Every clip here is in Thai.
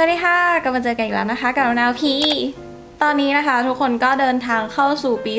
สวัสดีค่ะกลับมาเจอกันอีกแล้วนะคะ กับนาวพี ตอนนี้นะคะทุกคนก็เดินทางเข้าสู่ปี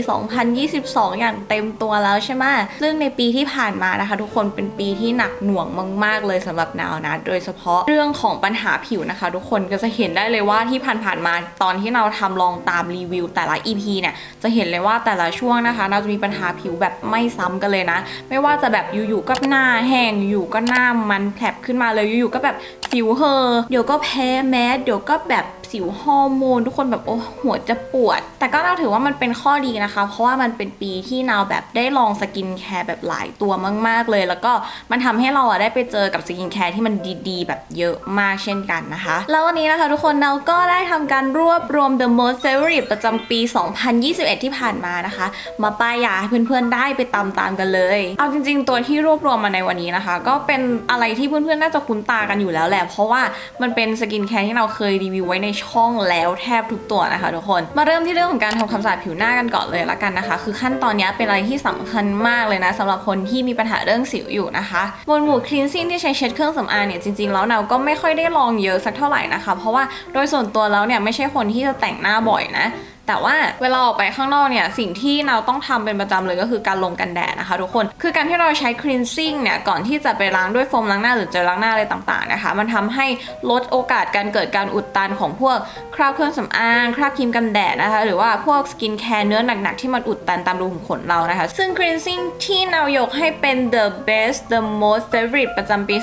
2022 อย่างเต็มตัวแล้วใช่ไหมซึ่งในปีที่ผ่านมานะคะ ทุกคนเป็นปีที่หนักหน่วงมาก ๆ เลยสำหรับนาวนะ โดยเฉพาะเรื่องของปัญหาผิวนะคะ ทุกคนก็จะเห็นได้เลยว่าที่ผ่านๆมาตอนที่เราทำลองตามรีวิว แต่ละ EP เนี่ยจะเห็นเลยว่าแต่ละช่วงนะคะเราจะมีปัญหาผิวแบบไม่ซ้ำกันเลยนะ ไม่ว่าจะแบบอยู่ๆก็หน้าแห้งอยู่ๆก็หน้ามันแผลบขึ้นมาเลยอยู่ๆก็แบบสิวเฮอเดี๋ยวก็แพ้แมสเดี๋ยวก็แบบ สิวฮอร์โมนทุกคนแบบโอ้หัวจะปวด แต่ก็เราถือว่ามันเป็นข้อดีนะคะ เพราะว่ามันเป็นปีที่นาวแบบได้ลองสกินแคร์แบบหลายตัวมาก ๆ เลย แล้วก็มันทำให้เราอะได้ไปเจอกับสกินแคร์ที่มันดีๆ แบบเยอะมากเช่นกันนะคะ แล้ววันนี้นะคะทุกคนเราก็ได้ทำการรวบรวม the most favorite ประจำปี 2021 ที่ผ่านมานะคะ มาป้ายยาให้เพื่อนๆได้ไปตามๆกันเลย เอาจริง ๆ ตัวที่รวบรวมมาในวันนี้นะคะ ก็เป็นอะไรที่เพื่อนๆน่าจะคุ้นตากันอยู่แล้วแหละเพราะว่ามันเป็นสกินแคร์ที่เราเคยรีวิวไว้ในช่องแล้วแทบทุกตัวนะคะทุกคน มาเริ่มที่เรื่องของการทำความสะอาดผิวหน้ากันก่อนเลยละกันนะคะ คือขั้นตอนนี้เป็นอะไรที่สำคัญมากเลยนะสำหรับคนที่มีปัญหาเรื่องสิวอยู่นะคะบนหมู่คลีนซิ่งที่ใช้เช็ดเครื่องสำอางเนี่ยจริงๆแล้วเราก็ไม่ค่อยได้ลองเยอะสักเท่าไหร่นะคะ เพราะว่าโดยส่วนตัวแล้วเนี่ยไม่ใช่คนที่จะแต่งหน้าบ่อยนะ แต่ว่าเวลาออกไปข้างนอกเนี่ย สิ่งที่เราต้องทำเป็นประจำเลยก็คือการลงกันแดดนะคะทุกคน คือการที่เราใช้ cleansing เนี่ย ก่อนที่จะไปล้างด้วยโฟมล้างหน้าหรือเจลล้างหน้าอะไรต่างๆนะคะ มันทำให้ลดโอกาสการเกิดการอุดตันของพวกคราบเครื่องสำอาง คราบครีมกันแดดนะคะ หรือว่าพวกสกินแคร์เนื้อหนักๆที่มันอุดตันตามรูขุมขนเรานะคะ ซึ่ง cleansing ที่เรายกให้เป็น the best the most favorite ประจำปี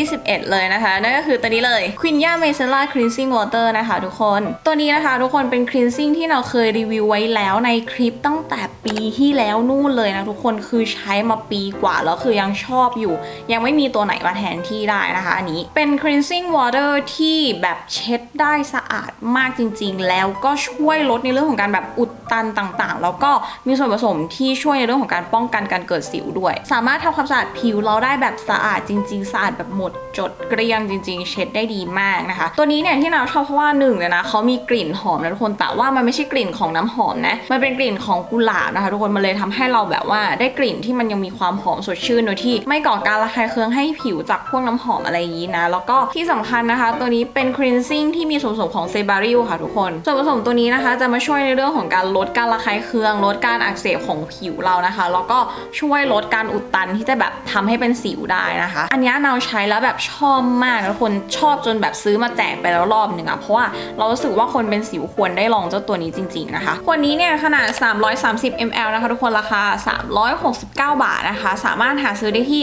2021 เลยนะคะ นั่นก็คือตัวนี้เลย Quinya Micellar Cleansing Water นะคะทุกคน ตัวนี้นะคะทุกคนเป็น cleansing ที่เราเคยรีวิวไว้แล้วในคลิปตั้งแต่ปีที่แล้วนู่นเลยนะทุกคนคือใช้มาปีกว่าแล้วคือยังชอบอยู่ ยังไม่มีตัวไหนมาแทนที่ได้นะคะอันนี้เป็น cleansing water ที่แบบเช็ดได้สะอาดมากจริง ๆ แล้วก็ช่วยลดในเรื่องของการแบบอุดตันต่างๆ แล้วก็มีส่วนผสมที่ช่วยในเรื่องของการป้องกันการเกิดสิวด้วย สามารถทำความสะอาดผิวเราได้แบบสะอาดจริง ๆ สะอาดแบบหมดจดเกลี้ยงจริง ๆ เช็ดได้ดีมากนะคะ ตัวนี้เนี่ยที่เราชอบเพราะว่าหนึ่งเลยนะเขามีกลิ่นหอมนะทุกคนแต่ว่ามันไม่ใช่กลิ่น่นของน้ำหอมนะมันเป็นกลิ่นของกุหลาบนะคะ ทุกคนมันเลยทำให้เราแบบว่าได้กลิ่นที่มันยังมีความหอมสดชื่นโดยที่ ไม่ก่อการระคายเคืองให้ผิวจากพวกน้ำหอมอะไรอย่างนี้นะ แล้วก็ที่สำคัญนะคะ ตัวนี้เป็น cleansing ที่มีส่วนผสมของเซบาริลค่ะทุกคนส่วนผสมตัวนี้นะคะ จะมาช่วยในเรื่องของการลดการระคายเคือง ลดการอักเสบของผิวเรานะคะ แล้วก็ช่วยลดการอุดตันที่จะแบบทำให้เป็นสิวได้นะคะ อันนี้เราใช้แล้วแบบชอบมากนะทุกคนชอบจนแบบซื้อมาแจกไปแล้วรอบหนึ่งอะเพราะว่าเรารู้สึกว่าคนเป็นสิวควรได้ลองเจ้าตัวนี้จริงๆนะคะขวดนี้เนี่ยขนาด 330 ml นะคะทุกคนราคา 369 บาทนะคะ สามารถหาซื้อได้ที่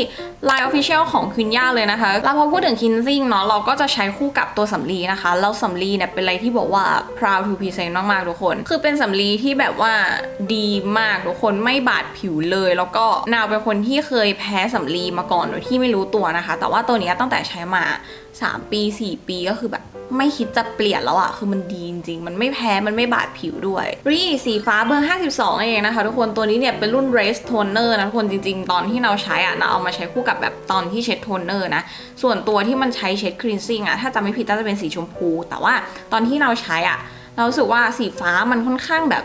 Line Official ของคุณย่าเลยนะคะแล้วพอพูดถึง cleansing เนาะเราก็จะใช้คู่กับตัวสำลีนะคะ แล้วสำลีเนี่ยเป็นอะไรที่บอกว่า proud to present มากๆทุกคน คือเป็นสำลีที่แบบว่าดีมากทุกคนไม่บาดผิวเลย แล้วก็นาวเป็นคนที่เคยแพ้สำลีมาก่อนโดยที่ไม่รู้ตัวนะคะ แต่ว่าตัวนี้ตั้งแต่ใช้มา3 ปี 4 ปีก็คือแบบไม่คิดจะเปลี่ยนแล้วอะคือมันดีจริงๆ มันไม่แพ้ มันไม่บาดผิวด้วย รีสีฟ้าเบอร์ 52 เองนะคะ ทุกคน ตัวนี้เนี่ยเป็นรุ่น Race Toner นะทุกคน จริงๆ ตอนที่เราใช้อะเราเอามาใช้คู่กับแบบตอนที่เช็ดโทนเนอร์นะ ส่วนตัวที่มันใช้เช็ดคลีนซิ่งอะถ้าจำไม่ผิดน่าจะเป็นสีชมพู แต่ว่าตอนที่เราใช้อะเราสึกว่าสีฟ้ามันค่อนข้างแบบ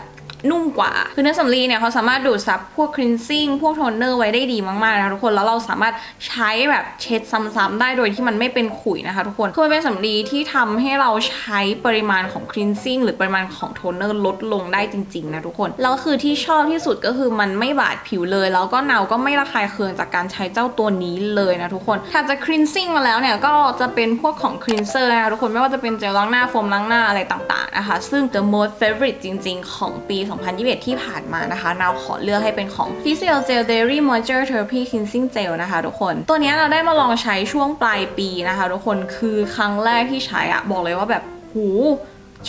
นุ่มกว่า คือเนื้อสำลีเนี่ยเขาสามารถดูดซับพวกคลีนซิ่งพวกโทนเนอร์ไว้ได้ดีมากๆนะคะทุกคนแล้วเราสามารถใช้แบบเช็ดซ้ำๆได้โดยที่มันไม่เป็นขุยนะคะทุกคนคือมันเป็นสำลีที่ทำให้เราใช้ปริมาณของคลีนซิ่งหรือปริมาณของโทนเนอร์ลดลงได้จริงๆนะทุกคนแล้วคือที่ชอบที่สุดก็คือมันไม่บาดผิวเลย แล้วก็เนาก็ไม่ระคายเคืองจากการใช้เจ้าตัวนี้เลยนะทุกคนถ้าจะคลีนซิ่งมาแล้วเนี่ยก็จะเป็นพวกของคลีนเซอร์นะคะทุกคนไม่ว่าจะเป็นเจลล้างหน้าโฟมล้างหน้าอะไรต่างๆนะคะซึ่ง the most favorite จริง ๆ ของปี2021 ที่ผ่านมานะคะนาวขอเลือกให้เป็นของ p h y s i o Gel Dairy Moisture Therapy Cleansing Gel นะคะทุกคน ตัวนี้เราได้มาลองใช้ช่วงปลายปีนะคะทุกคนคือครั้งแรกที่ใช้อะบอกเลยว่าแบบหู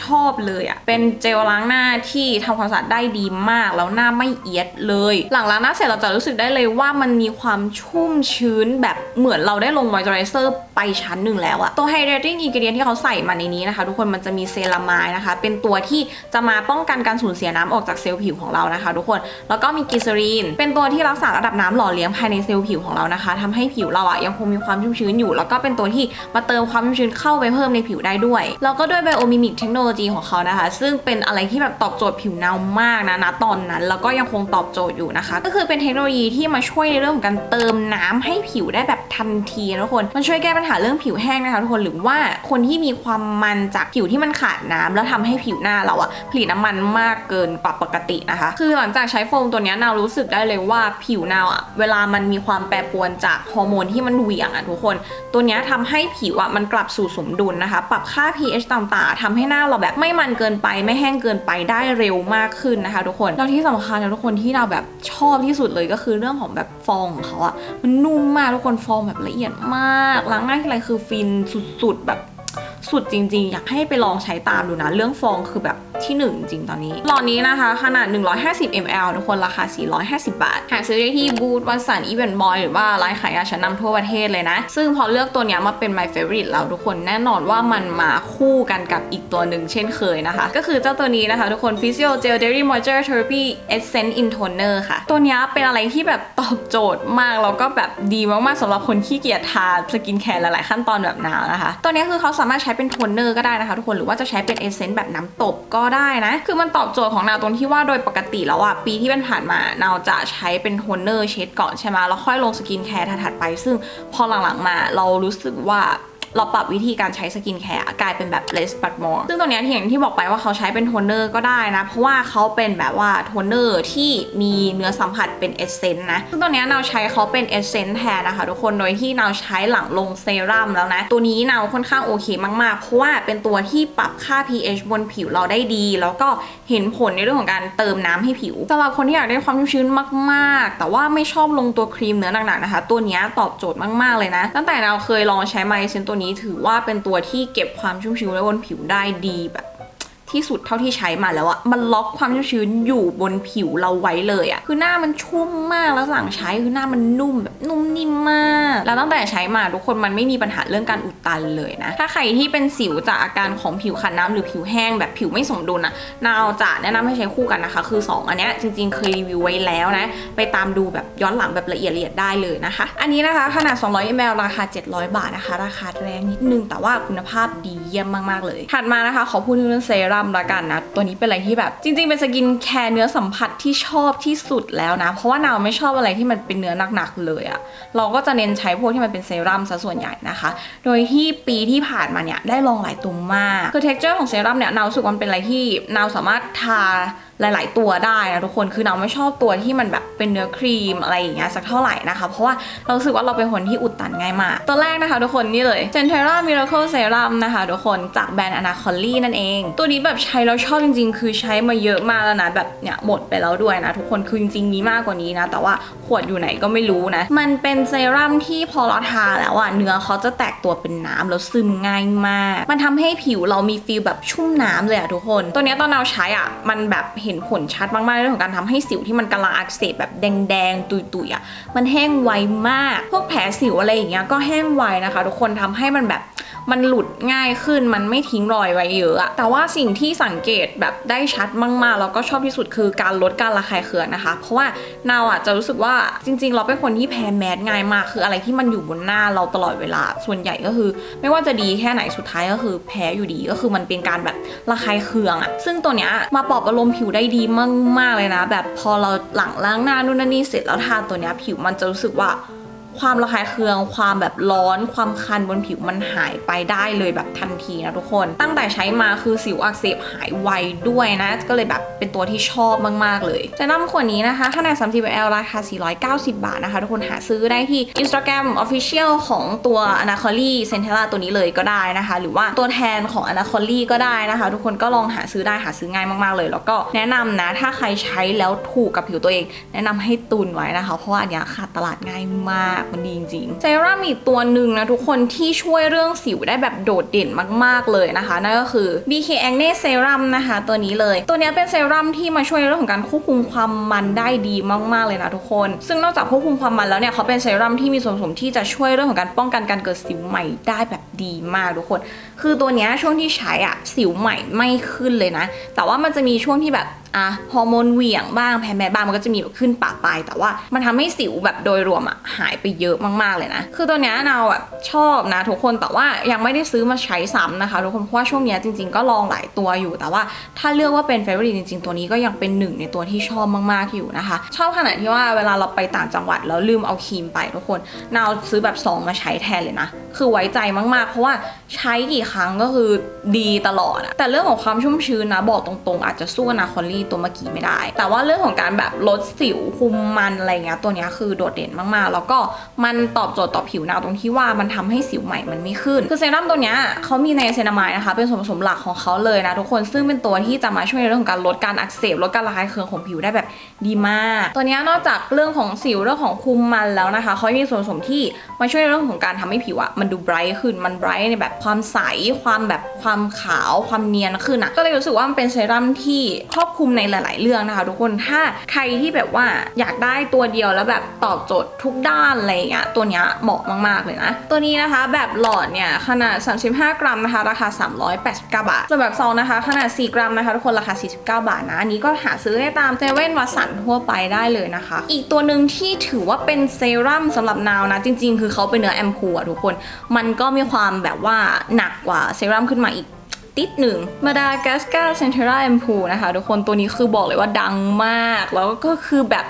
ชอบเลยอะเป็นเจลล้างหน้าที่ทำความสะอาดได้ดีมาก แล้วหน้าไม่เอียดเลย หลังล้างหน้าเสร็จเราจะรู้สึกได้เลยว่ามันมีความชุ่มชื้นแบบเหมือนเราได้ลงมอยเจอไรเซอร์ไปชั้นหนึ่งแล้วอะตัว Hydrating Ingredient ที่เขาใส่มาในนี้นะคะ ทุกคนมันจะมีเซรามายนะคะ เป็นตัวที่จะมาป้องกันการสูญเสียน้ำออกจากเซลล์ผิวของเรานะคะ ทุกคน แล้วก็มีกิซรีน เป็นตัวที่รักษาระดับน้ำหล่อเลี้ยงภายในเซลล์ผิวของเรานะคะทำให้ผิวเราอะยังคงมีความชุ่มชื้นอยู่ แล้วก็เป็นตัวที่มาเติมความชุ่มชื้นเข้าไปเพิ่มในผิวได้ด้วย แล้วก็ด้วย Biomimetic Technology โนโนโลยีของเขานะคะ ซึ่งเป็นอะไรที่แบบตอบโจทย์ผิวเนามากนะณตอนนั้น แล้วก็ยังคงตอบโจทย์อยู่นะคะ ก็คือเป็นเทคโนโลยีที่มาช่วยในเรื่องของการเติมน้ำให้ผิวได้แบบทันทีนะทุกคน มันช่วยแก้ปัญหาเรื่องผิวแห้งนะคะทุกคนหรือว่าคนที่มีความมันจากผิวที่มันขาดน้ำแล้วทำให้ผิวหน้าเราอะผลิตน้ำมันมากเกินกว่าปกตินะคะ คือหลังจากใช้โฟมตัวนี้นาวรู้สึกได้เลยว่าผิวนาวอะเวลามันมีความแปรปรวนจากฮอร์โมนที่มันเหวี่ยงอะทุกคน ตัวนี้ยทำให้ผิวอะมันกลับสู่สมดุลนะคะ ปรับค่า pH ต่างๆทำให้หน้าเราแบบไม่มันเกินไปไม่แห้งเกินไปได้เร็วมากขึ้นนะคะ ทุกคนแล้วที่สำคัญนะทุกคนที่เราแบบชอบที่สุดเลยก็คือเรื่องของแบบฟองของเขาอะมันนุ่มมากทุกคนฟองแบบละเอียดมากล้างหน้าทีไรคือฟินสุดๆแบบ สุดจริง ๆ อยากให้ไปลองใช้ตามดูนะ เรื่องฟองคือแบบที่หนึ่งจริงตอนนี้ หลอดนี้นะคะ ขนาด 150 ml ทุกคนราคา 450 บาท หาซื้อได้ที่บูธวันสันอีเวนต์บอยหรือว่าร้านขายยาชั้นนำทั่วประเทศเลยนะ ซึ่งพอเลือกตัวนี้มาเป็น my favorite แล้วทุกคนแน่นอนว่ามันมาคู่กันกับอีกตัวหนึ่งเช่นเคยนะคะ ก็คือเจ้าตัวนี้นะคะทุกคน Physio Gel Dairy Moisture Therapy Essence in Toner ค่ะ ตัวนี้เป็นอะไรที่แบบตอบโจทย์มากแล้วก็แบบดีมากๆสำหรับคนขี้เกียจทาสกินแคร์หลายๆขั้นตอนแบบนาวนะคะ ตัวนี้คือเขาสาามารถใช้เป็นโทนเนอร์ก็ได้นะคะทุกคนหรือว่าจะใช้เป็นเอเซนต์แบบน้ำตบก็ได้นะ คือมันตอบโจทย์ของนาวตรงที่ว่าโดยปกติแล้วอะปีที่เป็นผ่านมานาวจะใช้เป็นโทนเนอร์เช็ดก่อนใช่ไหมแล้วค่อยลงสกินแคร์ถัดไป ซึ่งพอหลังๆมาเรารู้สึกว่า เราปรับวิธีการใช้สกินแคร์กลายเป็นแบบ less but more ซึ่งตัวนี้ที่อย่างที่บอกไปว่าเขาใช้เป็นโทนเนอร์ก็ได้นะ เพราะว่าเขาเป็นแบบว่าโทนเนอร์ที่มีเนื้อสัมผัสเป็นเอเซนต์นะ ซึ่งตัวนี้ยนาใช้เขาเป็นเอเซนต์แทนนะคะทุกคนโดยที่เนาใช้หลังลงเซรั่มแล้วนะ ตัวนี้เนาค่อนข้างโอเคมากๆ เพราะว่าเป็นตัวที่ปรับค่า pH บนผิวเราได้ดี แล้วก็เห็นผลในเรื่องของการเติมน้ำให้ผิวสำหรับคนที่อยากได้ความชุ่มชื้นมากๆ แต่ว่าไม่ชอบลงตัวครีมเนื้อหนักๆนะคะ ตัวนี้ตอบโจทย์มากๆเลยนะ ตั้งแต่เราเคยลองใช้ไมเซนตัวนี้ถือว่าเป็นตัวที่เก็บความชุ่มชื้นไว้บนผิวได้ดีแบบ ที่สุดเท่าที่ใช้มาแล้วอะมันล็อกความชุ่มชื้นอยู่บนผิวเราไว้เลยอะคือหน้ามันชุ่มมากแล้วหลังใช้คือหน้ามันนุ่มแบบนุ่มนิ่มมาก แล้วตั้งแต่ใช้มาทุกคนมันไม่มีปัญหาเรื่องการอุดตันเลยนะ ถ้าใครที่เป็นสิวจากอาการของผิวขาดน้ำหรือผิวแห้งแบบผิวไม่สมดุลอะนาวจะแนะนำให้ใช้คู่กันนะคะ คือ 2 อันเนี้ยจริง ๆ เคยรีวิวไว้แล้วนะ ไปตามดูแบบย้อนหลังแบบละเอียดละเอียดได้เลยนะคะ อันนี้นะคะขนาด 200 ml ราคา 700 บาทนะคะ ราคาแรงนิดนึงแต่ว่าคุณภาพดีเยี่ยมมากๆเลย ถัดมานะคะขอพูดถึงเรื่องเซรั่มละกันนะ ตัวนี้เป็นอะไรที่แบบ จริง ๆ เป็นสกินแคร์เนื้อสัมผัสที่ชอบที่สุดแล้วนะ เพราะว่านาวไม่ชอบอะไรที่มันเป็นเนื้อหนักๆเลยอะเราก็จะเน้นใช้พวกที่มันเป็นเซรั่มซะส่วนใหญ่นะคะ โดยที่ปีที่ผ่านมาเนี่ยได้ลองหลายตัวมาก คือเท็กเจอร์ของเซรั่มเนี่ยนาวรู้สึกว่ามันเป็นอะไรที่นาวสามารถทา หลาย ๆ ตัวได้นะทุกคนคือเราไม่ชอบตัวที่มันแบบเป็นเนื้อครีมอะไรอย่างเงี้ยสักเท่าไหร่นะคะ เพราะว่าเราสึกว่าเราเป็นคนที่อุดตันง่ายมากตัวแรกนะคะทุกคนนี่เลย Centera Miracle Serum นะคะทุกคนจากแบรนด์ Anacoli นั่นเอง ตัวนี้แบบใช้แล้วชอบจริง ๆ คือใช้มาเยอะมากแล้วนะแบบเนี่ยหมดไปแล้วด้วยนะทุกคนคือจริงๆมีมากกว่านี้นะ แต่ว่าขวดอยู่ไหนก็ไม่รู้นะ มันเป็นเซรั่มที่พอเราทาแล้วอะเนื้อเขาจะแตกตัวเป็นน้ำแล้วซึมง่ายมาก มันทำให้ผิวเรามีฟีลแบบชุ่มน้ำเลยอะทุกคน ตัวเนี้ยตอนเราใช้อะมันแบบเห็นผลชัดมากๆเรื่องของการทำให้สิวที่มันกำลังอักเสบแบบแดงๆ ตุยๆอะมันแห้งไวมาก พวกแผลสิวอะไรอย่างเงี้ยก็แห้งไวนะคะ ทุกคนทำให้มันแบบ มันหลุดง่ายขึ้นมันไม่ทิ้งรอยไว้เยอะอะแต่ว่าสิ่งที่สังเกตแบบได้ชัดมากๆ แล้วก็ชอบที่สุดคือการลดการระคายเคืองนะคะ เพราะว่าเนาอะจะรู้สึกว่าจริง ๆ เราเป็นคนที่แพ้แมสง่ายมากคืออะไรที่มันอยู่บนหน้าเราตลอดเวลา ส่วนใหญ่ก็คือ ไม่ว่าจะดีแค่ไหนสุดท้ายก็คือแพ้อยู่ดีก็คือมันเป็นการแบบระคายเคืองอะซึ่งตัวเนี้ยมาปลอบประโลมผิวได้ดีมากๆเลยนะ แบบพอเราหลังล้างหน้านู่นนั่นนี่เสร็จแล้วทาตัวเนี้ยผิวมันจะรู้สึกว่า ความระคายเคือง ความแบบร้อน ความคันบนผิวมันหายไปได้เลยแบบทันทีนะทุกคน ตั้งแต่ใช้มาคือสิวอักเสบหายไวด้วยนะ ก็เลยแบบเป็นตัวที่ชอบมากๆเลยจะนำขวดนี้นะคะขนาด 30 ml ราคา 490 บาทนะคะ ทุกคนหาซื้อได้ที่ Instagram Official ของตัว Anacoli Centella ตัวนี้เลยก็ได้นะคะ หรือว่าตัวแทนของ Anacoli ก็ได้นะคะ ทุกคนก็ลองหาซื้อได้หาซื้อง่ายมากๆเลย แล้วก็แนะนำนะ ถ้าใครใช้แล้วถูกกับผิวตัวเอง แนะนำให้ตุนไว้นะคะ เพราะว่าอันเนี้ยขาดตลาดง่ายมากมันดีจริงๆเซรั่มอีกตัวหนึ่งนะทุกคนที่ช่วยเรื่องสิวได้แบบโดดเด่นมากๆเลยนะคะ นั่นก็คือ BK Acne Serum นะคะ ตัวนี้เลย ตัวนี้เป็นเซรั่มที่มาช่วยเรื่องของการควบคุมความมันได้ดีมากๆเลยนะทุกคน ซึ่งนอกจากควบคุมความมันแล้วเนี่ยเขาเป็นเซรั่มที่มีส่วนผสมที่จะช่วยเรื่องของการป้องกันการเกิดสิวใหม่ได้แบบดีมากทุกคน คือตัวนี้ช่วงที่ใช้อะสิวใหม่ไม่ขึ้นเลยนะ แต่ว่ามันจะมีช่วงที่แบบ อะฮอร์โมนเหวี่ยงบ้างแพ้แม่บ้างมันก็จะมีแบบขึ้นปะปลายแต่ว่ามันทำให้สิวแบบโดยรวมอะหายไปเยอะมากๆเลยนะ คือตัวเนี้ยเราแบบชอบนะทุกคนแต่ว่ายังไม่ได้ซื้อมาใช้ซ้ำนะคะทุกคนเพราะว่าช่วงเนี้ยจริง ๆก็ลองหลายตัวอยู่แต่ว่าถ้าเลือกว่าเป็น favorite จริง ๆ ตัวนี้ก็ยังเป็นหนึ่งในตัวที่ชอบมากๆอยู่นะคะ ชอบขนาดที่ว่าเวลาเราไปต่างจังหวัดแล้วลืมเอาครีมไปทุกคนนาวซื้อแบบซองมาใช้แทนเลยนะ คือไว้ใจมากๆ เพราะว่าใช้กี่ครั้งก็คือดีตลอดอะแต่เรื่องของความชุ่มชื้นนะบอกตรงๆ อาจจะสู้นาคอลลี่ตัวเมื่อกี้ไม่ได้ แต่ว่าเรื่องของการแบบลดสิวคุมมันอะไรเงี้ยตัวนี้คือโดดเด่นมากๆ แล้วก็มันตอบโจทย์ต่อผิวนาตรงที่ว่ามันทำให้สิวใหม่มันไม่ขึ้น คือเซรั่มตัวนี้เขามีในเซนามายนะคะ เป็นส่วนผสมหลักของเขาเลยนะทุกคนซึ่งเป็นตัวที่จะมาช่วยในเรื่องของการลดการอักเสบลดการระคายเคืองของผิวได้แบบดีมาก ตัวนี้นอกจากเรื่องของสิวเรื่องของคุมมันแล้วนะคะเขายังมีส่วนผสมที่มาช่วยในเรื่องของการทำให้ผิวอะมันดูไบรท์ขึ้นมันไบรท์ในแบบความใสความแบบความขาวความเนียนขึ้นอะก็เลยรู้สึกว่ามันเป็นเซรั่มที่ครอบคลุมในหลาย ๆ เรื่องนะคะ ทุกคนถ้าใครที่แบบว่าอยากได้ตัวเดียวแล้วแบบตอบโจทย์ทุกด้านอะไรอย่างเงี้ยตัวเนี้ยเหมาะมาก ๆ เลยนะ ตัวนี้นะคะแบบหลอดเนี่ยขนาด 35 กรัมนะคะ ราคา 389 บาท ส่วนแบบซองนะคะ ขนาด 4 กรัมนะคะ ทุกคนราคา 49 บาทนะอันนี้ก็หาซื้อได้ตามเซเว่นวัสันทั่วไปได้เลยนะคะ อีกตัวหนึ่งที่ถือว่าเป็นเซรั่มสำหรับนาวนะ จริง ๆ คือเขาเป็นเนื้อแอมพูอะทุกคน มันก็มีความแบบว่าหนักกว่าเซรั่มขึ้นมาอีก ติดหนึ่งมาดากัสกาเซนเทราแอมพูนะคะ ทุกคนตัวนี้คือบอกเลยว่าดังมาก แล้วก็คือแบบ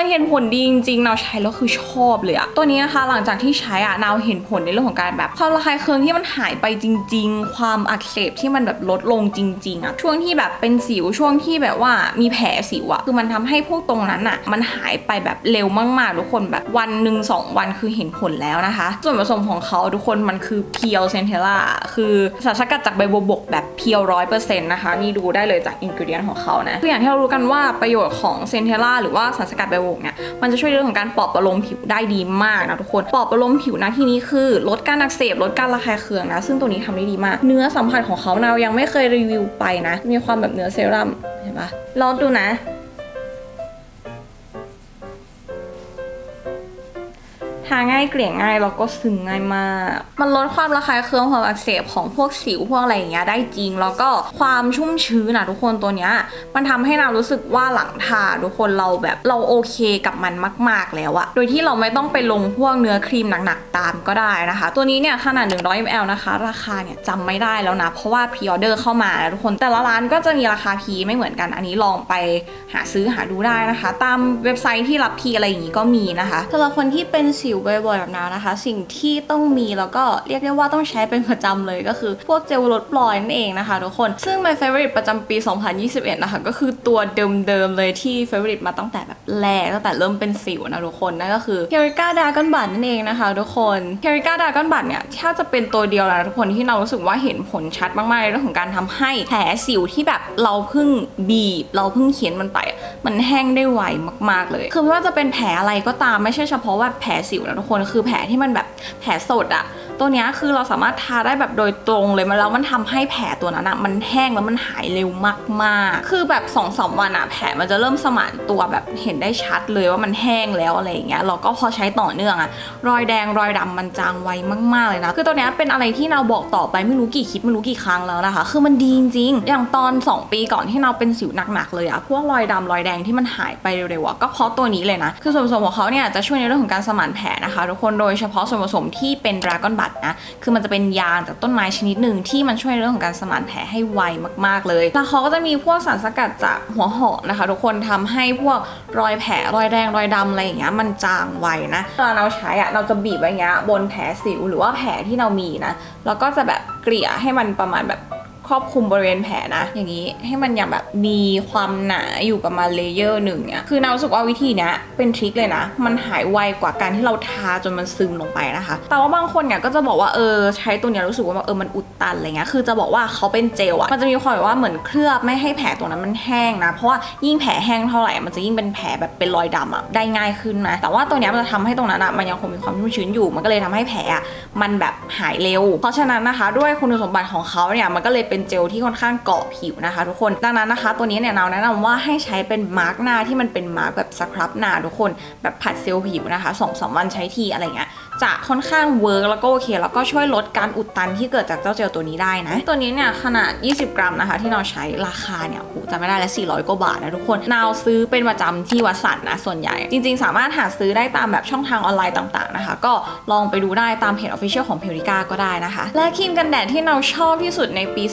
มันเห็นผลดีจริงๆนาวใช้แล้วคือชอบเลยอะตัวนี้นะคะหลังจากที่ใช้อะนาวเห็นผลในเรื่องของการแบบความระคายเคืองที่มันหายไปจริง ๆ ความอักเสบที่มันแบบลดลงจริงๆอะช่วงที่แบบเป็นสิวช่วงที่แบบว่ามีแผลสิวอะคือมันทำให้พวกตรงนั้นอะมันหายไปแบบเร็วมากๆทุกคนแบบวันหนึ่งสองวันคือเห็นผลแล้วนะคะ ส่วนผสมของเขาทุกคนมันคือเพียวเซนเทล่าคือสารสกัดจากใบบัวบกแบบเพียวร้อยเปอร์เซ็นต์นะคะนี่ดูได้เลยจากอินกิเดียนของเขานะคืออย่างที่เรารู้กันว่าประโยชน์ของเซนเทล่าหรือว่าสารสกัดใบบัวบกเนี่ยมันจะช่วยเรื่องของการปลอบประโลมผิวได้ดีมากนะทุกคนปลอบประโลมผิวนะที่นี้คือ ลดการอักเสบลดการระคายเคืองนะ ซึ่งตัวนี้ทำได้ดีมาก เนื้อสัมผัสของเขาเรายังไม่เคยรีวิวไปนะ มีความแบบเนื้อเซรั่มเห็นปะลองดูนะ ทาง่ายเกลี่ยง่ายแล้วก็ซึมง่ายมาก มันลดความระคายเคืองความอักเสบของพวกสิวพวกอะไรอย่างเงี้ยได้จริง แล้วก็ความชุ่มชื้นนะทุกคนตัวเนี้ยมันทำให้เรารู้สึกว่าหลังทาทุกคนเราแบบเราโอเคกับมันมาก ๆ แล้วอะโดยที่เราไม่ต้องไปลงพวกเนื้อครีมหนักๆตามก็ได้นะคะ ตัวนี้เนี่ยขนาด 100 ml นะคะ ราคาเนี่ยจำไม่ได้แล้วนะ เพราะว่าพรีออเดอร์เข้ามานะทุกคนแต่ละร้านก็จะมีราคาพีไม่เหมือนกันอันนี้ลองไปหาซื้อหาดูได้นะคะ ตามเว็บไซต์ที่รับพีอะไรอย่างงี้ก็มีนะคะสำหรับคนที่เป็นสิวบ่อยๆแบบนั้นนะคะ สิ่งที่ต้องมีแล้วก็เรียกได้ว่าต้องใช้เป็นประจำเลยก็คือพวกเจลลดปลอยนั่นเองนะคะทุกคน ซึ่ง my favorite ประจำปี 2021 นะคะ ก็คือตัวเดิมๆเลยที่ favorite มาตั้งแต่แบบแรกตั้งแต่เริ่มเป็นสิวนะทุกคนนั่นก็คือ k e r i k a Dragon b u d นั่นเองนะคะทุกคน k e r i k a Dragon b u d เนี่ยถ้าจะเป็นตัวเดียวนะทุกคนที่เรารู้สึกว่าเห็นผลชัดมากๆในเรื่องของการทำให้แผลสิวที่แบบเราเพิ่งบีบ เราเพิ่งเขียนมันไป มันแห้งได้ไวมาก ๆเลย คือไม่ว่าจะเป็นแผลอะไรก็ตามไม่ใช่เฉพาะว่าแผลสิวนะทุกคนคือแผลที่มันแบบแผลสดอะ ตัวเนี้ยคือเราสามารถทาได้แบบโดยตรงเลยมันแล้วมันทำให้แผลตัวนั้นอะมันแห้งแล้วมันหายเร็วมากๆ คือแบบ2อสวันอะแผลมันจะเริ่มสมานตัวแบบเห็นได้ชัดเลยว่ามันแห้งแล้วอะไรอย่างเงี้ยเราก็พอใช้ต่อเนื่องอะรอยแดงรอยดำมันจางไวมากๆเลยนะ คือตัวเนี้ยเป็นอะไรที่เราบอกต่อไปไม่รู้กี่คลิปไม่รู้กี่ครั้งแล้วนะคะ คือมันดีจริงๆอย่างตอน 2 ปีก่อนที่เราเป็นสิวหนักๆเลยอะพวกรอยดำรอยแดงที่มันหายไปเร็วๆอะก็เพราะตัวนี้เลยนะคือส่วนผสมของเขาเนี่ยจะช่วยในเรื่องของการสมานแผลนะคะทุกคนโดยเฉพาะส่วนผสมที่เป็นดราก้อนบัตนะ คือมันจะเป็นยางจากต้นไม้ชนิดหนึ่งที่มันช่วยเรื่องของการสมานแผลให้ไวมากๆเลย แล้วเขาก็จะมีพวกสารสกัดจากหัวหอมนะคะ ทุกคนทำให้พวกรอยแผลรอยแดงรอยดำอะไรอย่างเงี้ยมันจางไวนะเวลาเราใช้อะเราจะบีบไว้อย่างเงี้ยบนแผลสิวหรือว่าแผลที่เรามีนะแล้วก็จะแบบเกลี่ยให้มันประมาณแบบ ครอบคลุมบริเวณแผลนะ อย่างนี้ให้มันยังแบบมีความหนาอยู่ประมาณเลเยอร์หนึ่งเนี่ยคือนารู้สึกว่าวิธีเนี้ยเป็นทริคเลยนะ มันหายไวกว่าการที่เราทาจนมันซึมลงไปนะคะ แต่ว่าบางคนเนี่ยก็จะบอกว่าเออใช้ตัวเนี้ยรู้สึกว่าเออมันอุดตันอะไรเงี้ยคือจะบอกว่าเขาเป็นเจลอะมันจะมีความแบบว่าเหมือนเคลือบไม่ให้แผลตรงนั้นมันแห้งนะ เพราะว่ายิ่งแผลแห้งเท่าไหร่มันจะยิ่งเป็นแผลแบบเป็นรอยดำอะได้ง่ายขึ้นนะแต่ว่าตัวเนี้ยมันจะทำให้ตรงนั้นอะมันยังคงมีความชุ่มชื้นอยู่ มันก็เลยทำให้แผลมันแบบหายเร็ว เพราะฉะนั้นนะคะ ด้วยคุณสมบัติของเขาเนี่ยมันก็เลยเป็นเจลที่ค่อนข้างเกาะผิวนะคะ ทุกคนดังนั้นนะคะ ตัวนี้เนี่ยเราแนะนำว่าให้ใช้เป็นมาร์กหน้าที่มันเป็นมาร์กแบบสครับหน้าทุกคนแบบผัดเซลล์ผิวนะคะสองสามวันใช้ทีอะไรเงี้ย จะค่อนข้างเวิร์กแล้วก็โอเค แล้วก็ช่วยลดการอุดตันที่เกิดจากเจ้าเจลตัวนี้ได้นะ ตัวนี้เนี่ยขนาด 20 กรัมนะคะ ที่เราใช้ราคาเนี่ยโหจำไม่ได้แล้ว400 กว่าบาทนะทุกคนนาวซื้อเป็นประจำที่วัดสันนะส่วนใหญ่ จริง ๆ สามารถหาซื้อได้ตามแบบช่องทางออนไลน์ต่างๆนะคะ ก็ลองไปดูได้ตามเพจ Official ของ p e r i c a ก็ได้นะคะ และครีมกันแดดที่เราชอบที่สุดในปี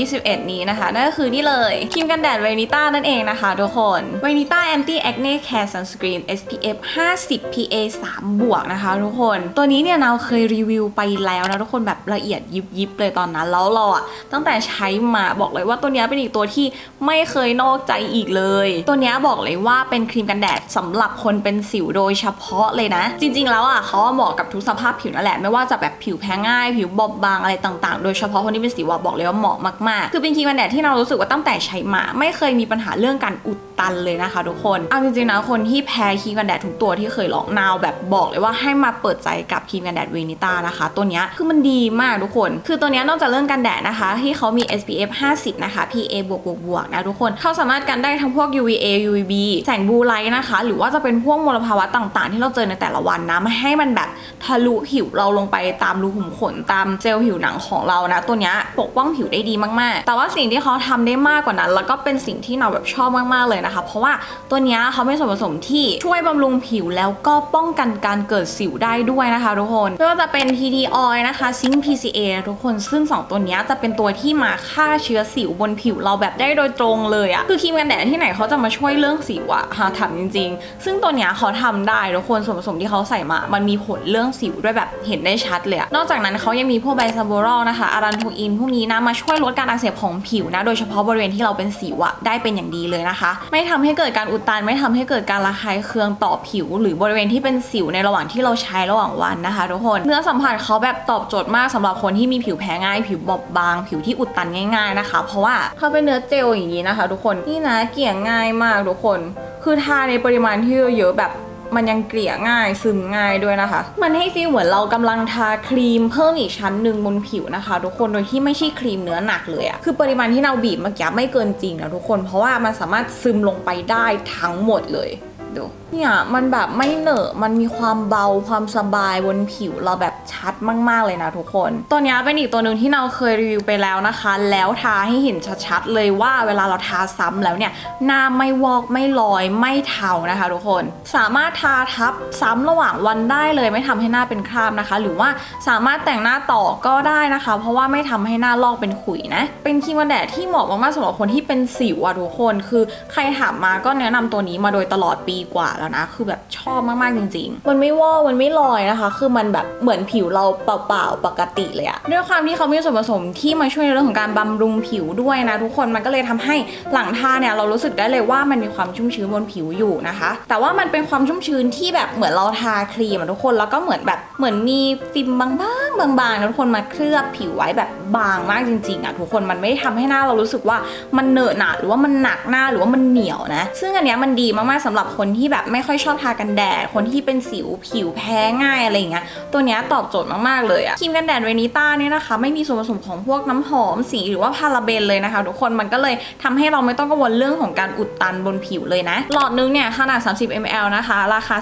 2021 นี้นะคะนั่นก็คือนี่เลยครีมกันแดดเวนิต้านั่นเองนะคะทุกคนเวนิต้า Anti Acne Care Sunscreen SPF 50 PA 3 บวกนะคะทุกคนตัวนี้เนี่ยเราเคยรีวิวไปแล้วนะทุกคนแบบละเอียดยิบยิบเลยตอนนั้นแล้วเราอะตั้งแต่ใช้มาบอกเลยว่าตัวนี้เป็นอีกตัวที่ไม่เคยนอกใจอีกเลย ตัวนี้บอกเลยว่าเป็นครีมกันแดดสำหรับคนเป็นสิวโดยเฉพาะเลยนะ จริง ๆ แล้วอะเขาเหมาะกับทุกสภาพผิวนั่นแหละไม่ว่าจะแบบผิวแพ้ง่าย ผิวบอบบางอะไรต่างๆ โดยเฉพาะคนที่เป็นสิวบอกเลยว่าเหมาะมากๆ คือเป็นครีมกันแดดที่เรารู้สึกว่าตั้งแต่ใช้มา ไม่เคยมีปัญหาเรื่องการอุด ตันเลยนะคะทุกคน เอาจริงๆนะคนที่แพ้ครีมกันแดดทุกตัวที่เคยลองนาวแบบบอกเลยว่าให้มาเปิดใจกับครีมกันแดดเวนิต้านะคะ ตัวนี้คือมันดีมากทุกคน คือตัวนี้นอกจากเรื่องกันแดดนะคะ ที่เขามี SPF 50 นะคะ PA บวกบวกบวกนะทุกคนเขาสามารถกันได้ทั้งพวก UVA UVB แสงบลูไลท์นะคะ หรือว่าจะเป็นพวกมลภาวะต่างๆ ที่เราเจอในแต่ละวันนะม่ให้มันแบบทะลุผิวเราลงไปตามรูขุมขนตามเซลผิวหนังของเรานะ ตัวนี้ปกป้องผิวได้ดีมากๆ แต่ว่าสิ่งที่เขาทำได้มากกว่านั้น แล้วก็เป็นสิ่งที่เราแบบชอบมากๆเลยนะคะ เพราะว่าตัวนี้เขาเป็นส่วนผสมที่ช่วยบำรุงผิวแล้วก็ป้องกันการเกิดสิวได้ด้วยนะคะทุกคนไม่ว่าจะเป็น TT oil นะคะซิง PCA ทุกคนซึ่งสองตัวนี้จะเป็นตัวที่มาฆ่าเชื้อสิวบนผิวเราแบบได้โดยตรงเลยอะคือครีมกันแดดที่ไหนเขาจะมาช่วยเรื่องสิวอะหาถามจริง ๆ ซึ่งตัวนี้เขาทำได้ทุกคนส่วนผสมที่เขาใส่มา มันมีผลเรื่องสิวด้วยแบบเห็นได้ชัดเลยอะนอกจากนั้นเขายังมีพวกไบซาโบรอลนะคะอารันโทอินพวกนี้นะมาช่วยลดการอักเสบของผิวนะ โดยเฉพาะบริเวณที่เราเป็นสิวอะได้เป็นอย่างดีเลยนะคะไม่ทำให้เกิดการอุดตัน ไม่ทำให้เกิดการระคายเคืองต่อผิว หรือบริเวณที่เป็นสิวในระหว่างที่เราใช้ระหว่างวันนะคะทุกคนเนื้อสัมผัสเขาแบบตอบโจทย์มากสำหรับคนที่มีผิวแพ้ง่าย ผิวบอบบาง ผิวที่อุดตันง่าย ๆนะคะ เพราะว่าเขาเป็นเนื้อเจลอย่างนี้นะคะ ทุกคนนี่นะเกี่ยง่ายมากทุกคน คือทาในปริมาณที่เยอะๆแบบ มันยังเกลี่ยง่ายซึมง่ายด้วยนะคะ มันให้ฟีลเหมือนเรากำลังทาครีมเพิ่มอีกชั้นหนึ่งบนผิวนะคะ ทุกคนโดยที่ไม่ใช่ครีมเนื้อหนักเลยอะคือปริมาณที่เราบีบเมื่อกี้ไม่เกินจริงนะทุกคน เพราะว่ามันสามารถซึมลงไปได้ทั้งหมดเลย ดู เนี่ยมันแบบไม่เหนอะมันมีความเบาความสบายบนผิวเราแบบชัดมาก ๆ เลยนะทุกคน ตัวนี้เป็นอีกตัวหนึ่งที่เราเคยรีวิวไปแล้วนะคะ แล้วทาให้เห็นชัดๆเลยว่าเวลาเราทาซ้ำแล้วเนี่ยหน้าไม่วอกไม่ลอยไม่เทานะคะทุกคน สามารถทาทับซ้ำระหว่างวันได้เลยไม่ทำให้หน้าเป็นคราบนะคะ หรือว่าสามารถแต่งหน้าต่อก็ได้นะคะ เพราะว่าไม่ทำให้หน้าลอกเป็นขุยนะ เป็นครีมกันแดดที่เหมาะมากๆสำหรับคนที่เป็นสิวอะทุกคน คือใครถามมาก็แนะนำตัวนี้มาโดยตลอดปีกว่าแล้วนะ คือแบบชอบมากๆจริง ๆ มันไม่วอกมันไม่ลอยนะคะ คือมันแบบเหมือนผิวเราเปล่าๆปกติเลยอะด้วยความที่เขามีส่วนผสมที่มาช่วยในเรื่องของการบำรุงผิวด้วยนะทุกคนมันก็เลยทำให้หลังทาเนี่ยเรารู้สึกได้เลยว่ามันมีความชุ่มชื้นบนผิวอยู่นะคะ แต่ว่ามันเป็นความชุ่มชื้นที่แบบเหมือนเราทาครีมทุกคนแล้วก็เหมือนแบบเหมือนมีฟิล์มบาง บางๆนะทุกคนมาเคลือบผิวไว้แบบบางมากจริงๆอะทุกคนมันไม่ได้ทำให้หน้าเรารู้สึกว่ามันเหนอะหนะหรือว่ามันหนักหน้าหรือว่ามันเหนียวนะ ซึ่งอันเนี้ยมันดีมากๆสำหรับคนที่แบบไม่ค่อยชอบทากันแดด คนที่เป็นสิวผิวแพ้ง่ายอะไรอย่างเงี้ยตัวเนี้ยตอบโจทย์มากๆเลยอะครีมกันแดดเรนิต้าเนี่ยนะคะ ไม่มีส่วนผสมของพวกน้ำหอมสีหรือว่าพาราเบนเลยนะคะ ทุกคนมันก็เลยทำให้เราไม่ต้องกังวลเรื่องของการอุดตันบนผิวเลยนะหลอดนึงเนี่ยขนาด 30 ml นะคะ ราคา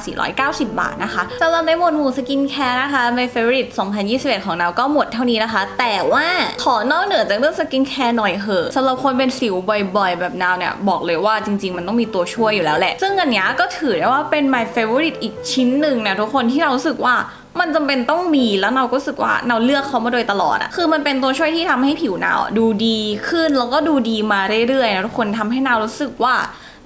490 บาทนะคะจะเริ่มได้หมวดหมู่สกินแคร์นะคะในเฟรนด์2020 21 ของเราก็หมดเท่านี้นะคะ แต่ว่าขอนอกเหนือจากเรื่องสกินแคร์หน่อยเหอะสำหรับคนเป็นสิวบ่อยๆ แบบนาวเนี่ย บอกเลยว่าจริง ๆ มันต้องมีตัวช่วยอยู่แล้วแหละ ซึ่งอันนี้ก็ถือได้ว่าเป็น my favorite อีกชิ้นหนึ่งนะทุกคนที่เราสึกว่ามันจำเป็นต้องมีแล้วเราก็รู้สึกว่าเราเลือกเขามาโดยตลอดอะคือมันเป็นตัวช่วยที่ทำให้ผิวเราดูดีขึ้นแล้วก็ดูดีมาเรื่อยๆนะทุกคนทำให้เรารู้สึกว่า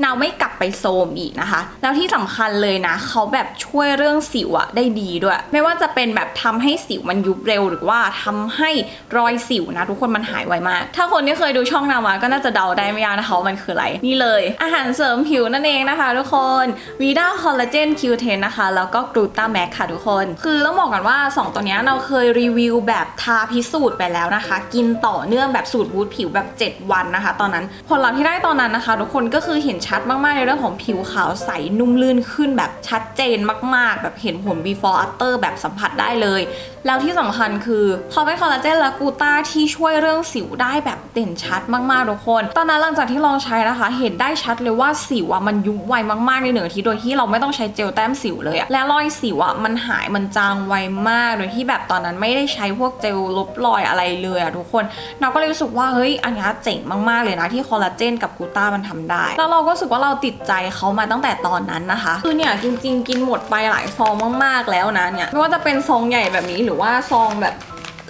เราไม่กลับไปโซมอีกนะคะ แล้วที่สำคัญเลยนะเขาแบบช่วยเรื่องสิวอะได้ดีด้วย ไม่ว่าจะเป็นแบบทำให้สิวมันยุบเร็ว หรือว่าทำให้รอยสิวนะ ทุกคนมันหายไวมาก ถ้าคนที่เคยดูช่องนามาก็น่าจะเดาได้ไม่ยากนะคะมันคืออะไร นี่เลย อาหารเสริมผิวนั่นเองนะคะ ทุกคนวีด้าคอลลาเจนคิวเทนนะคะ แล้วก็กรูตาแม็กค่ะทุกคน คือต้องบอกกันว่า 2 ตัวนี้เราเคยรีวิวแบบทาพิสูจน์ไปแล้วนะคะ กินต่อเนื่องแบบสูตรบูทผิวแบบ 7 วันนะคะ ตอนนั้นผลลัพธ์ที่ได้ตอนนั้นนะคะ ทุกคนก็คือเห็นชัดมากๆ ในเรื่องของผิวขาวใสนุ่มลื่นขึ้นแบบชัดเจนมากๆ แบบเห็นผล before after แบบสัมผัสได้เลย แล้วที่สำคัญคือเขาเป็นคอลลาเจนและกูต้าที่ช่วยเรื่องสิวได้แบบเด่นชัดมากๆทุกคน ตอนนั้นหลังจากที่ลองใช้นะคะ เห็นได้ชัดเลยว่าสิวอะมันยุบไวมากๆในหนึ่งอาทิตย์โดยที่เราไม่ต้องใช้เจลแต้มสิวเลยอะและรอยสิวอะมันหายมันจางไวมากโดยที่แบบตอนนั้นไม่ได้ใช้พวกเจลลบรอยอะไรเลยอะทุกคนเราก็เลยรู้สึกว่าเฮ้ยอันนี้เจ๋งมากๆเลยนะที่คอลลาเจนกับกูต้ามันทำได้ แล้วเราก็รู้สึกว่าเราติดใจเขามาตั้งแต่ตอนนั้นนะคะ คือเนี่ยจริง ๆ กินหมดไปหลายซองมากๆแล้วนะเนี่ยไม่ว่าจะเป็นซองใหญ่แบบนี้หรือว่าซองแบบ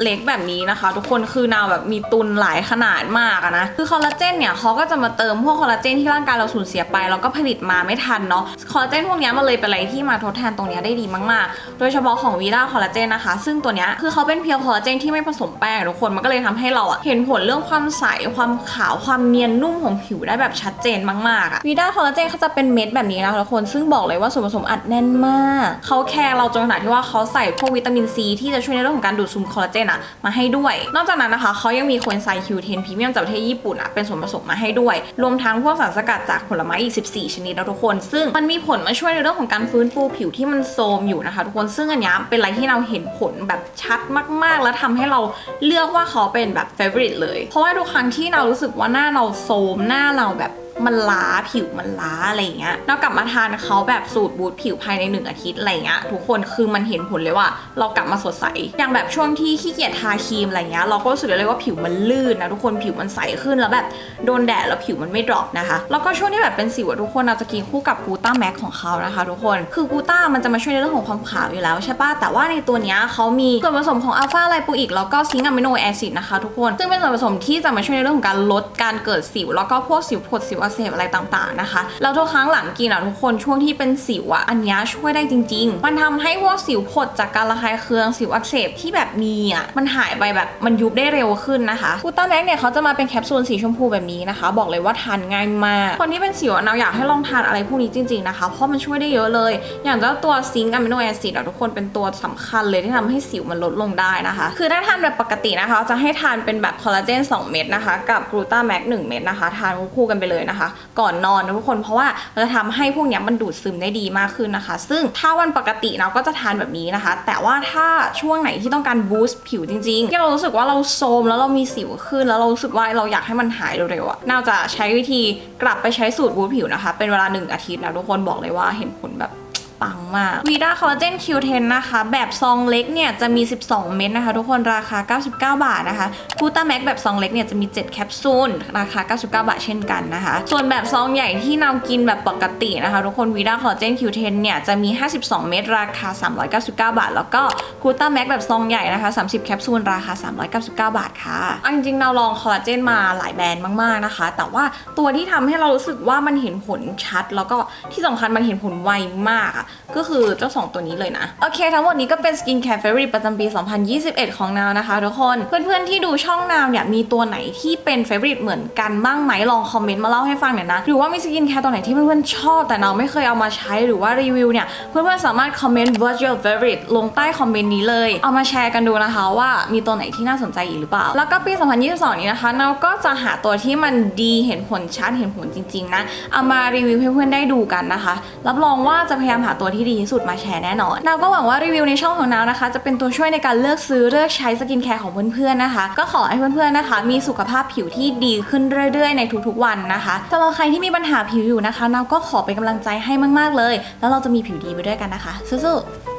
เล็กแบบนี้นะคะ ทุกคนคือนาวแบบมีตุนหลายขนาดมากนะคือคอลลาเจนเนี่ยเขาก็จะมาเติมพวกคอลลาเจนที่ร่างกายเราสูญเสียไปแล้วก็ผลิตมาไม่ทันเนาะคอลลาเจนพวกนี้มันเลยเป็นอะไรที่มาทดแทนตรงนี้ได้ดีมากๆ โดยเฉพาะของวีด้าคอลลาเจนนะคะ ซึ่งตัวเนี้ยคือเขาเป็นเพียวคอลลาเจนที่ไม่ผสมแป้งทุกคนมันก็เลยทำให้เราอะเห็นผลเรื่องความใสความขาวความเนียนนุ่มของผิวได้แบบชัดเจนมากๆอะวีด้าคอลลาเจนเขาจะเป็นเม็ดแบบนี้นะคะทุกคนซึ่งบอกเลยว่าส่วนผสมอัดแน่นมากเขาแคร์เราจนขนาดที่ว่าเขาใส่พวกวิตามินซีที่จะช่วยในเรื่องของการดูดซึมคอลลาเจนอะมาให้ด้วย นอกจากนั้นนะคะเขายังมีโคเอนไซคิวเทนพรีเมียมจากประเทศญี่ปุ่นอะเป็นส่วนผสมมาให้ด้วย รวมทั้งพวกสารสกัดจากผลไม้อีก 14 ชนิดนะทุกคน ซึ่งมันมีผลมาช่วยในเรื่องของการฟื้นฟูผิวที่มันโทรมอยู่นะคะ ทุกคนซึ่งอันนี้เป็นอะไรที่เราเห็นผลแบบชัดมากๆ แล้วทำให้เราเลือกว่าเขาเป็นแบบ favorite เลย เพราะว่าทุกครั้งที่เรารู้สึกว่าหน้าเราโทรมหน้าเราแบบ มันล้าผิวมันล้าอะไรอย่างเงี้ยเรากลับมาทานเขาแบบสูตรบูทผิวภายในหนึ่งอาทิตย์อะไรเงี้ยทุกคนคือมันเห็นผลเลยว่า เรากลับมาสดใส อย่างแบบช่วงที่ขี้เกียจทาครีมอะไรเงี้ยเราก็รู้สึกเลยว่าผิวมันลื่นนะทุกคนผิวมันใสขึ้นแล้วแบบโดนแดดแล้วผิวมันไม่ดรอปนะคะ แล้วก็ช่วงที่แบบเป็นสิวทุกคนเราจะกินคู่กับกูต้าแม็กของเขานะคะทุกคนคือกูต้ามันจะมาช่วยในเรื่องของความขาวอยู่แล้วใช่ปะแต่ว่าในตัวเนี้ยเขามีส่วนผสมของอัลฟาไลโปอิกแล้วก็ซิงค์อะมิโนแอซิดนะคะทุกคนซึ่งเป็นส่วนผสมที่จะมาช่วยในเรื่องของการลดการเกิดสิวแล้วก็พวกสิวผดสิวอักเสบอะไรต่างๆนะคะแล้วทุกครั้งหลังกินอะทุกคนช่วงที่เป็นสิวอะอันนี้ช่วยได้จริง ๆ มันทำให้พวกสิวผดจากการระคายเคืองสิวอักเสบที่แบบมีอะมันหายไปแบบมันยุบได้เร็วขึ้นนะคะกูต้าแม็กเนี่ยเขาจะมาเป็นแคปซูลสีชมพูแบบนี้นะคะ บอกเลยว่าทานง่ายมากคนที่เป็นสิวอะเราอยากให้ลองทานอะไรพวกนี้จริง ๆนะคะ เพราะมันช่วยได้เยอะเลย อย่างเจ้าตัวซิงค์อะมิโนแอซิดอะทุกคนเป็นตัวสำคัญเลยที่ทำให้สิวมันลดลงได้นะคะ คือถ้าทานแบบปกตินะคะ จะให้ทานเป็นแบบคอลลาเจน2 เม็ดนะคะ กับกลูตาแม็ก1เม็ดนะคะ ทานคู่กันไปเลยนะคะก่อนนอนนะทุกคนเพราะว่ามันจะทำให้พวกนี้มันดูดซึมได้ดีมากขึ้นนะคะ ซึ่งถ้าวันปกติเราก็จะทานแบบนี้นะคะ แต่ว่าถ้าช่วงไหนที่ต้องการบูสต์ผิวจริงๆที่เรารู้สึกว่าเราโทมแล้วเรามีสิวขึ้น แล้วเรารู้สึกว่าเราอยากให้มันหายเร็วๆอะน่าจะใช้วิธีกลับไปใช้สูตรบูสต์ผิวนะคะ เป็นเวลาหนึ่งอาทิตย์นะทุกคนบอกเลยว่าเห็นผลแบบ ปังมากวีด้าคอลลาเจน Q10 นะคะ แบบซองเล็กเนี่ยจะมี 12 เม็ดนะคะ ทุกคนราคา 99 บาทนะคะกูต้าแม็กแบบซองเล็กเนี่ยจะมี 7 แคปซูลราคา 99 บาทเช่นกันนะคะ ส่วนแบบซองใหญ่ที่เรากินแบบปกตินะคะ ทุกคนวีด้าคอลลาเจน Q10 เนี่ยจะมี 52 เม็ดราคา 399 บาท แล้วก็กูต้าแม็กแบบซองใหญ่นะคะ 30 แคปซูลราคา 399 บาทค่ะเอาจริงเราลองคอลลาเจนมาหลายแบรนด์มากๆนะคะ แต่ว่าตัวที่ทำให้เรารู้สึกว่ามันเห็นผลชัด แล้วก็ที่สำคัญมันเห็นผลไวมากอะก็คือเจ้าสองตัวนี้เลยนะ โอเค ทั้งหมดนี้ก็เป็น Skin Care Favorite ประจำปี 2021 ของนาวนะคะทุกคน เพื่อนๆที่ดูช่องนาวเนี่ยมีตัวไหนที่เป็น Favorite เหมือนกันบ้างไหมลองคอมเมนต์มาเล่าให้ฟังหน่อยนะหรือว่ามี Skin Care ตัวไหนที่เพื่อนๆชอบแต่นาวไม่เคยเอามาใช้หรือว่ารีวิวเนี่ยเพื่อนๆสามารถคอมเมนต์ What's your favorite ลงใต้คอมเมนต์นี้เลยเอามาแชร์กันดูนะคะว่ามีตัวไหนที่น่าสนใจอีกหรือเปล่า แล้วก็ปี 2022 นี้นะคะนาวก็จะหาตัวที่มันดีเห็นผลชัดเห็นผลจริงๆนะเอามารีวิวให้เพื่อนๆได้ดูกันนะคะ รับรองว่าจะพยายามหาตัวที่ดีที่สุดมาแชร์แน่นอนนาวก็หวังว่ารีวิวในช่องของนาวนะคะ จะเป็นตัวช่วยในการเลือกซื้อเลือกใช้สกินแคร์ของเพื่อนๆนะคะ ก็ขอให้เพื่อนๆนะคะ มีสุขภาพผิวที่ดีขึ้นเรื่อยๆ ในทุกๆวันนะคะสำหรับใครที่มีปัญหาผิวอยู่นะคะนาวก็ขอเป็นกำลังใจให้มากๆเลย แล้วเราจะมีผิวดีไปด้วยกันนะคะสู้ๆ